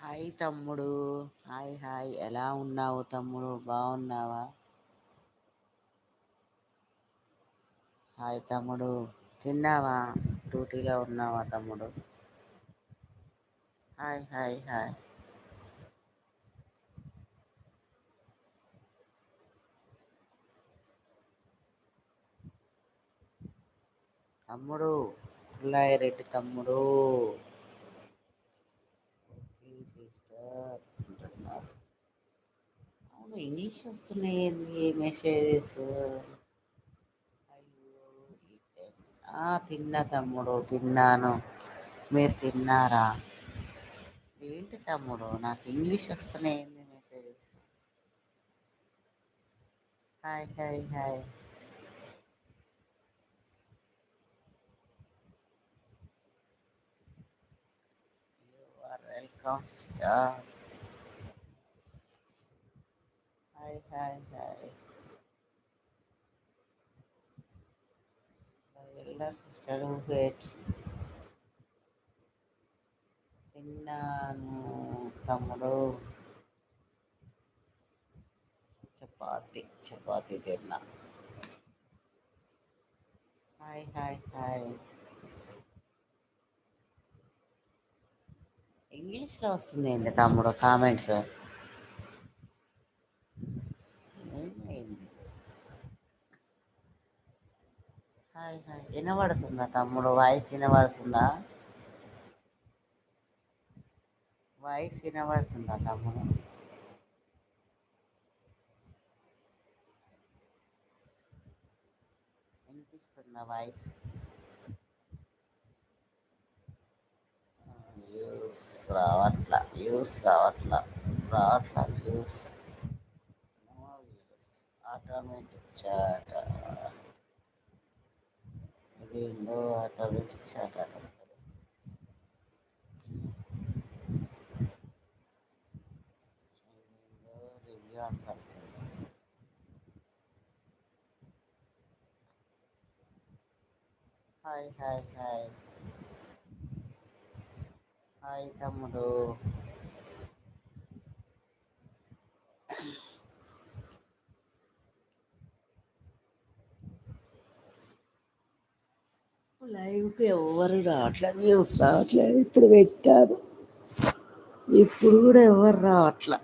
Hi తమ్ముడు. Hi hi. ఎలా ఉన్నావు తమ్ముడు? బాగున్నావా హాయ్ తమ్ముడు. తిన్నావా? డ్యూటీలో ఉన్నావా తమ్ముడు? Hi hi hi. తమ్ముడు పుల్లాయి రెడ్డి తమ్ముడు. అవును ఇంగ్లీష్ వస్తున్నాయి ఏంది? మెసేజెస్ అయ్యో ఆ తిన్నా తమ్ముడు తిన్నాను. మీరు తిన్నారా? ఏంటి తమ్ముడు నాకు ఇంగ్లీష్ వస్తున్నాయి ఏంది messages hi hi hi you are welcome sister hi hi hi elder sister wait తిన్నాను తమ్ముడు చపాతి చపాతి తిన్నా హాయ్ హాయ్ హాయ్ ఇంగ్లీష్లో వస్తుంది ఏంటి తమ్ముడు కామెంట్స్? Hi hi. వినబడుతుందా తమ్ముడు? వాయిస్ వినబడుతుందా? వాయిస్ వినబడుతుందా తమ్ముడు? వినిపిస్తుందా వాయిస్? రావట్లా వ్యూస్ రావట్లా రావట్లా వ్యూస్ ఆటోమేటిక్ చాట్ ఇది ఏందో ఆటోమేటిక్ చాట్ అని వస్తుంది. రివ్యూ అని హాయ్ హాయ్ హాయ్. హాయ్ తమ్ముడు. లైవ్కి ఎవరు రావట్లేదు వ్యూస్ రావట్లేదు ఇప్పుడు పెట్టారు. ఇప్పుడు కూడా ఎవరు రావట్లే.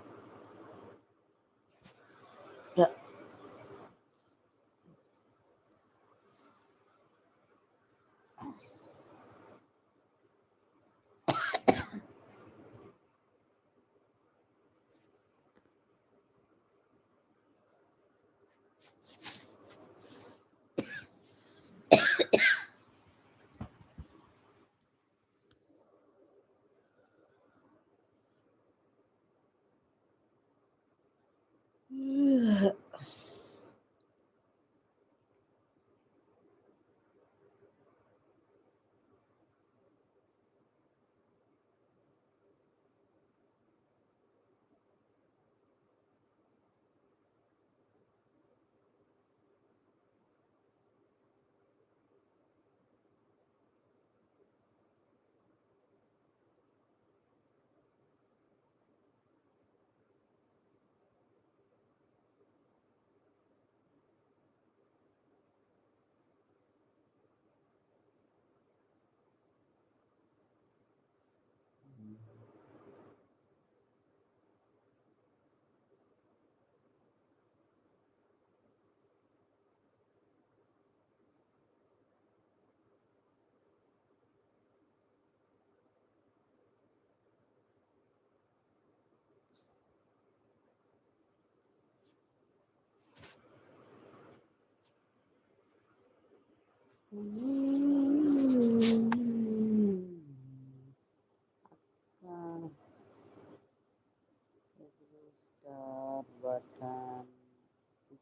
స్టార్ బటన్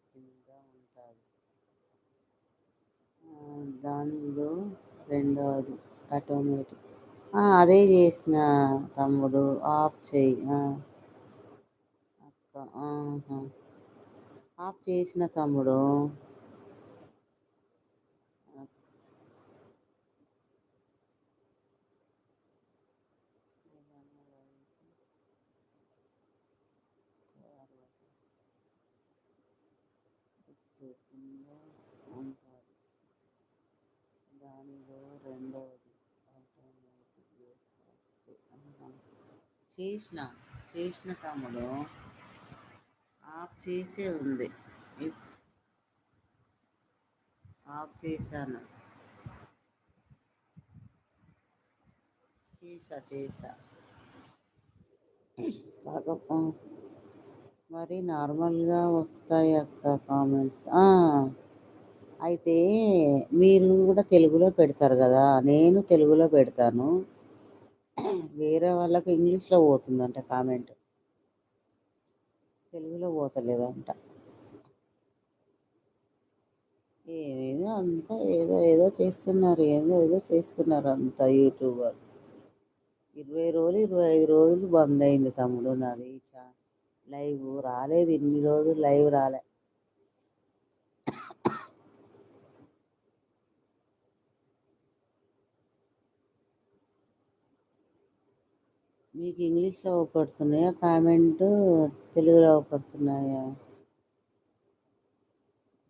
కింద ఉంటుంది దానిలో రెండవది ఆటోమేటిక్ అదే చేసిన తమ్ముడు ఆఫ్ చేయి అక్క ఆఫ్ చేసిన తమ్ముడు కింద ఉంటారు దానిలో రెండవది ఆటోమేటిక్ చేసిన చేసిన తమ్ముడు ఆఫ్ చేసే ఉంది. ఆఫ్ చేశాను. చేసా చేసా కాకపో మరి నార్మల్గా వస్తాయి అక్క కామెంట్స్. అయితే మీరు కూడా తెలుగులో పెడతారు కదా నేను తెలుగులో పెడతాను. వేరే వాళ్ళకి ఇంగ్లీష్లో పోతుందంట కామెంట్. తెలుగులో పోతలేదంట. ఏదేదో అంతా ఏదో ఏదో చేస్తున్నారు ఏదో ఏదో చేస్తున్నారు అంతా యూట్యూబర్. ఇరవై రోజులు ఇరవై ఐదు రోజులు బంద్ అయింది తమ్ముడు నాది లైవ్ రాలేదు ఇన్ని రోజులు లైవ్ రాలే. మీకు ఇంగ్లీష్లో అవపడుతున్నాయా? కామెంట్ తెలుగులో అవపడుతున్నాయా?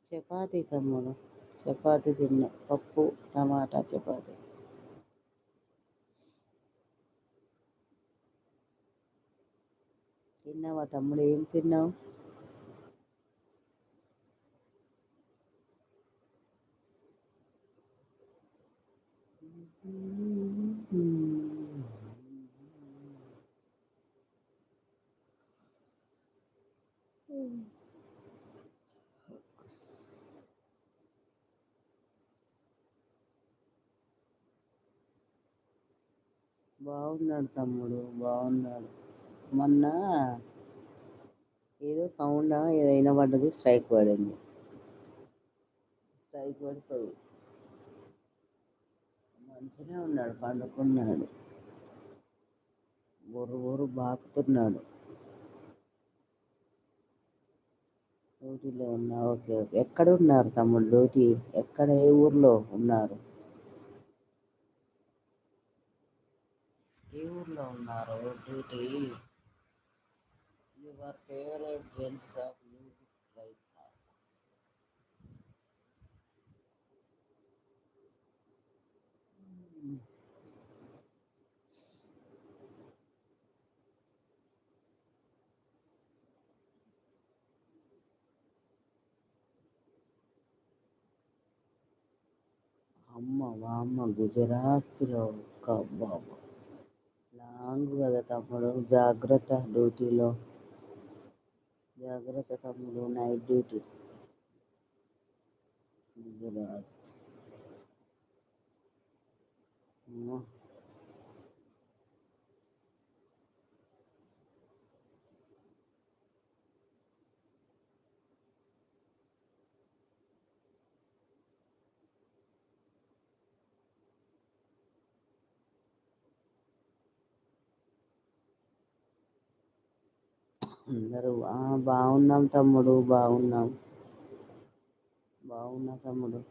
చపాతి తమ్ముడు. చపాతి తిన్నా. పప్పు టమాటా చపాతి. తిన్నావా తమ్ముడు? ఏం తిన్నావు? బాగున్నాడు తమ్ముడు బాగున్నాడు. మొన్న ఏదో సౌండ్ ఏదైనా పడ్డది స్ట్రైక్ పడింది. స్ట్రైక్ పడిపోయి. మంచిగా ఉన్నాడు పండుకున్నాడు. బొర్రు బొర్రు బాకుతున్నాడు. డ్యూటీలో ఉన్నా ఓకే ఓకే. ఎక్కడ ఉన్నారు తమ్ముడు డ్యూటీ? ఎక్కడ ఏ ఊర్లో ఉన్నారు ఏ ఊర్లో ఉన్నారు. Duty. Your favourite gents of music right అమ్మ వామ్మ గుజరాత్లో ఒక్క బాబా లాంగ్ కదా తమ్ముడు? జాగ్రత్త డ్యూటీలో. జాగ్రత్త తమ్ముడు నైట్ డ్యూటీ. గుజరాత్. అందరూ బాగున్నాం తమ్ముడు బాగున్నాం. బాగున్నా తమ్ముడు.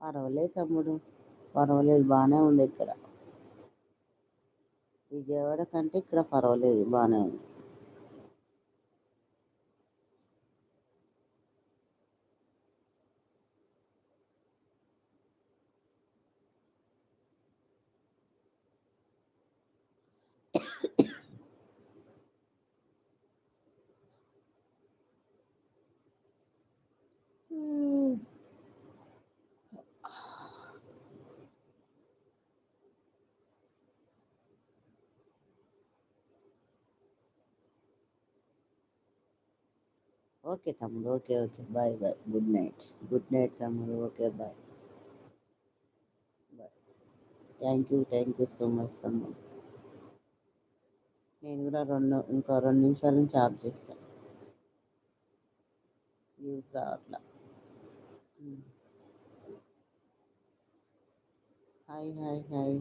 పర్వాలేదు తమ్ముడు. పర్వాలేదు బాగానే ఉంది ఇక్కడ. విజయవాడ కంటే ఇక్కడ పర్వాలేదు బాగానే ఉంది. ఓకే తమ్ముడు. Okay okay. Bye bye. Good night. Good night తమ్ముడు. Okay bye. Bye. Thank you thank you so much తమ్ముడు. నేను కూడా రెండు ఇంకో రెండు నిమిషాల నుంచి ఆఫ్ చేస్తాను వ్యూస్ రావట్లా hi hi hi.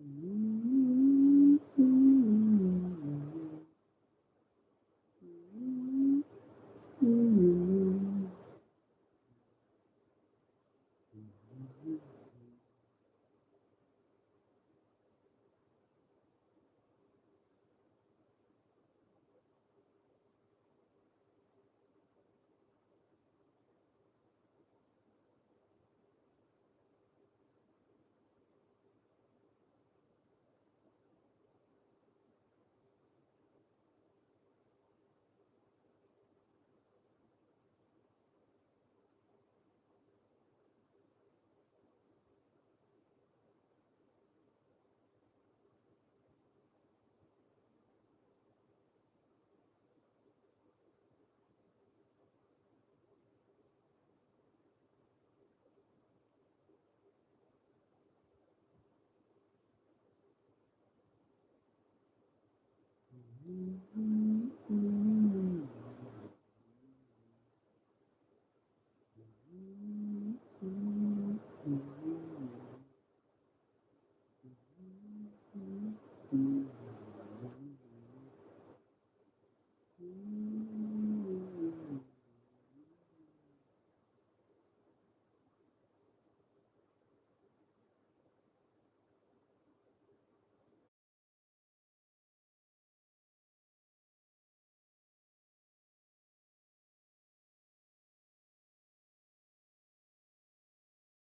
Mm-hmm. Mm-hmm.